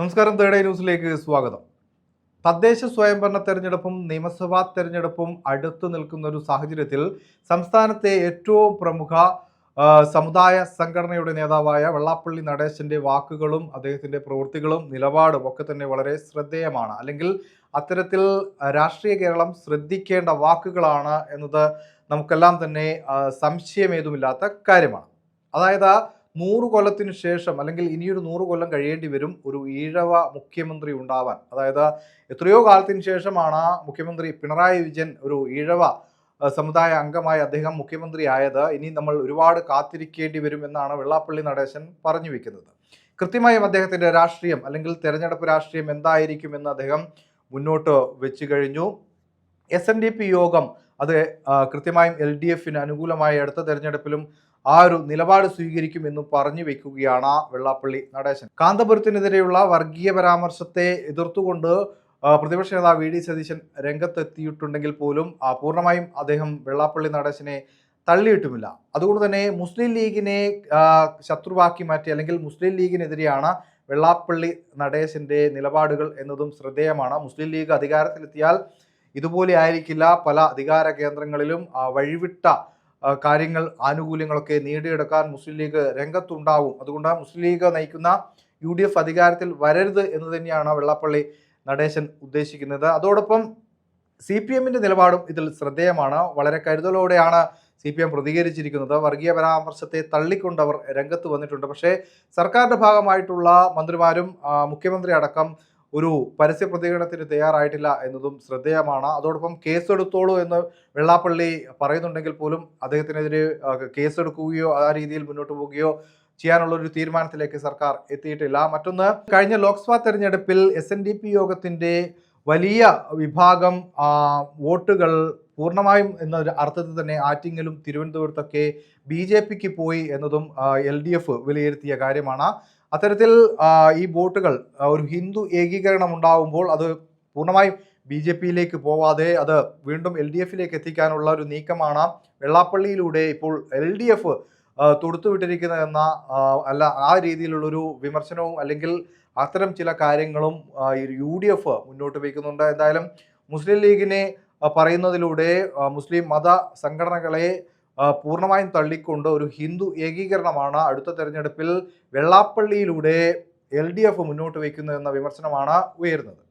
നമസ്കാരം തേർഡ് ന്യൂസിലേക്ക് സ്വാഗതം. തദ്ദേശ സ്വയംഭരണ തെരഞ്ഞെടുപ്പും നിയമസഭാ തെരഞ്ഞെടുപ്പും അടുത്തു നിൽക്കുന്ന ഒരു സാഹചര്യത്തിൽ സംസ്ഥാനത്തെ ഏറ്റവും പ്രമുഖ സമുദായ സംഘടനയുടെ നേതാവായ വെള്ളാപ്പള്ളി നടേശന്റെ വാക്കുകളും അദ്ദേഹത്തിന്റെ പ്രവൃത്തികളും നിലപാടും ഒക്കെ തന്നെ വളരെ ശ്രദ്ധേയമാണ്. അല്ലെങ്കിൽ അത്തരത്തിൽ രാഷ്ട്രീയ കേരളം ശ്രദ്ധിക്കേണ്ട വാക്കുകളാണ് എന്നത് നമുക്കെല്ലാം തന്നെ സംശയമേതുമില്ലാത്ത കാര്യമാണ്. അതായത് നൂറ് കൊല്ലത്തിന് ശേഷം അല്ലെങ്കിൽ ഇനിയൊരു നൂറ് കൊല്ലം കഴിയേണ്ടി വരും ഒരു ഈഴവ മുഖ്യമന്ത്രി ഉണ്ടാവാൻ. അതായത് എത്രയോ കാലത്തിന് ശേഷമാണ് മുഖ്യമന്ത്രി പിണറായി വിജയൻ ഒരു ഈഴവ സമുദായ അംഗമായി അദ്ദേഹം മുഖ്യമന്ത്രി ആയത്. ഇനി നമ്മൾ ഒരുപാട് കാത്തിരിക്കേണ്ടി വരും എന്നാണ് വെള്ളാപ്പള്ളി നടേശൻ പറഞ്ഞു വെക്കുന്നത്. കൃത്യമായും അദ്ദേഹത്തിന്റെ രാഷ്ട്രീയം അല്ലെങ്കിൽ തെരഞ്ഞെടുപ്പ് രാഷ്ട്രീയം എന്തായിരിക്കും എന്ന് അദ്ദേഹം മുന്നോട്ട് വെച്ചു കഴിഞ്ഞു. എസ് എൻ ഡി പി യോഗം അത് കൃത്യമായും എൽ ഡി എഫിന് അനുകൂലമായ അടുത്ത തെരഞ്ഞെടുപ്പിലും ആ ഒരു നിലപാട് സ്വീകരിക്കും എന്ന് പറഞ്ഞു വെക്കുകയാണ് വെള്ളാപ്പള്ളി നടേശൻ. കാന്തപുരത്തിനെതിരെയുള്ള വർഗീയ പരാമർശത്തെ എതിർത്തുകൊണ്ട് പ്രതിപക്ഷ നേതാവ് വി. ഡി. സതീശൻ രംഗത്തെത്തിയിട്ടുണ്ടെങ്കിൽ പോലും പൂർണമായും അദ്ദേഹം വെള്ളാപ്പള്ളി നടേശനെ തള്ളിയിട്ടുമില്ല. അതുകൊണ്ട് തന്നെ മുസ്ലിം ലീഗിനെ ശത്രുവാക്കി മാറ്റി അല്ലെങ്കിൽ മുസ്ലിം ലീഗിനെതിരെയാണ് വെള്ളാപ്പള്ളി നടേശന്റെ നിലപാടുകൾ എന്നതും ശ്രദ്ധേയമാണ്. മുസ്ലിം ലീഗ് അധികാരത്തിലെത്തിയാൽ ഇതുപോലെ ആയിരിക്കില്ല. പല അധികാര കേന്ദ്രങ്ങളിലും വഴിവിട്ട കാര്യങ്ങൾ ആനുകൂല്യങ്ങളൊക്കെ നേടിയെടുക്കാൻ മുസ്ലിം ലീഗ് രംഗത്തുണ്ടാവും. അതുകൊണ്ട് മുസ്ലിം ലീഗ് നയിക്കുന്ന യു ഡി എഫ് അധികാരത്തിൽ വരരുത് എന്ന് തന്നെയാണ് വെള്ളാപ്പള്ളി നടേശൻ ഉദ്ദേശിക്കുന്നത്. അതോടൊപ്പം സി പി എമ്മിന്റെ നിലപാടും ഇതിൽ ശ്രദ്ധേയമാണ്. വളരെ കരുതലോടെയാണ് സി പി എം പ്രതികരിച്ചിരിക്കുന്നത്. വർഗീയ പരാമർശത്തെ തള്ളിക്കൊണ്ട് അവർ രംഗത്ത് വന്നിട്ടുണ്ട്. പക്ഷേ സർക്കാരിന്റെ ഭാഗമായിട്ടുള്ള മന്ത്രിമാരും മുഖ്യമന്ത്രി അടക്കം ഒരു പരസ്യ പ്രതികരണത്തിന് തയ്യാറായിട്ടില്ല എന്നതും ശ്രദ്ധേയമാണ്. അതോടൊപ്പം കേസെടുത്തോളൂ എന്ന് വെള്ളാപ്പള്ളി പറയുന്നുണ്ടെങ്കിൽ പോലും അദ്ദേഹത്തിനെതിരെ കേസെടുക്കുകയോ ആ രീതിയിൽ മുന്നോട്ട് പോവുകയോ ചെയ്യാനുള്ള ഒരു തീരുമാനത്തിലേക്ക് സർക്കാർ എത്തിയിട്ടില്ല. മറ്റൊന്ന് കഴിഞ്ഞ ലോക്സഭാ തെരഞ്ഞെടുപ്പിൽ എസ് എൻ ഡി പി യോഗത്തിന്റെ വലിയ വിഭാഗം വോട്ടുകൾ പൂർണമായും എന്ന അർത്ഥത്തിൽ തന്നെ ആറ്റിങ്ങലും തിരുവനന്തപുരത്തൊക്കെ ബി ജെ പിക്ക് പോയി എന്നതും എൽ ഡി എഫ് വിലയിരുത്തിയ കാര്യമാണ്. അത്തരത്തിൽ ഈ വോട്ടുകൾ ഒരു ഹിന്ദു ഏകീകരണം ഉണ്ടാകുമ്പോൾ അത് പൂർണമായും ബി ജെ പിയിലേക്ക് പോവാതെ അത് വീണ്ടും എൽ ഡി എഫിലേക്ക് എത്തിക്കാനുള്ള ഒരു നീക്കമാണ് വെള്ളാപ്പള്ളിയിലൂടെ ഇപ്പോൾ എൽ ഡി എഫ് തൊടുത്തുവിട്ടിരിക്കുന്നതെന്ന അല്ല ആ രീതിയിലുള്ളൊരു വിമർശനവും അല്ലെങ്കിൽ അത്തരം ചില കാര്യങ്ങളും യു ഡി എഫ് മുന്നോട്ട് വയ്ക്കുന്നുണ്ട്. എന്തായാലും മുസ്ലിം ലീഗിനെ പറയുന്നതിലൂടെ മുസ്ലിം മത സംഘടനകളെ പൂർണമായും തള്ളിക്കൊണ്ട് ഒരു ഹിന്ദു ഏകീകരണമാണ് അടുത്ത തെരഞ്ഞെടുപ്പിൽ വെള്ളാപ്പള്ളിയിലൂടെ എൽ ഡി എഫ് മുന്നോട്ട് വയ്ക്കുന്നത് എന്ന വിമർശനമാണ് ഉയരുന്നത്.